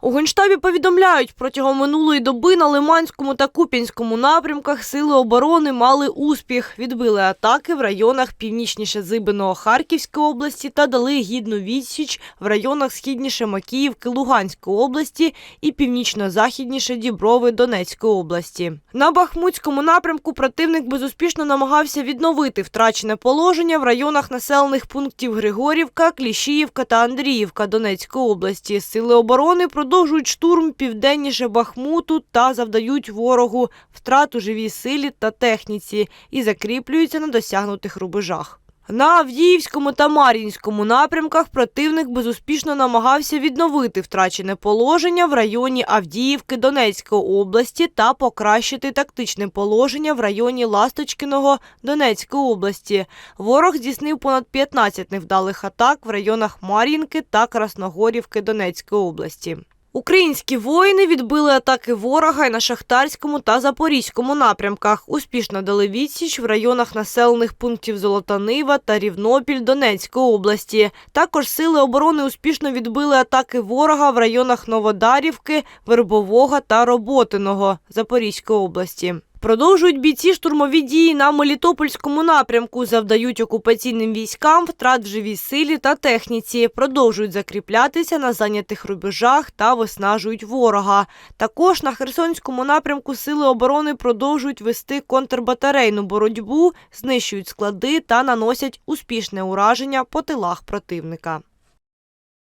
У Генштабі повідомляють, протягом минулої доби на Лиманському та Куп'янському напрямках сили оборони мали успіх. Відбили атаки в районах північніше Зибиного Харківської області та дали гідну відсіч в районах східніше Макіївки Луганської області і північно-західніше Діброви Донецької області. На Бахмутському напрямку противник безуспішно намагався відновити втрачене положення в районах населених пунктів Григорівка, Кліщіївка та Андріївка Донецької області. Сили оборони продовжують штурм південніше Бахмуту та завдають ворогу втрат у живій силі та техніці і закріплюються на досягнутих рубежах. На Авдіївському та Мар'їнському напрямках противник безуспішно намагався відновити втрачене положення в районі Авдіївки Донецької області та покращити тактичне положення в районі Ласточкиного Донецької області. Ворог здійснив понад 15 невдалих атак в районах Мар'їнки та Красногорівки Донецької області. Українські воїни відбили атаки ворога і на Шахтарському та Запорізькому напрямках. Успішно дали відсіч в районах населених пунктів Золотанива та Рівнопіль Донецької області. Також сили оборони успішно відбили атаки ворога в районах Новодарівки, Вербового та Роботиного Запорізької області. Продовжують бійці штурмові дії на Мелітопольському напрямку, завдають окупаційним військам втрат в живій силі та техніці, продовжують закріплятися на зайнятих рубежах та виснажують ворога. Також на Херсонському напрямку сили оборони продовжують вести контрбатарейну боротьбу, знищують склади та наносять успішне ураження по тилах противника.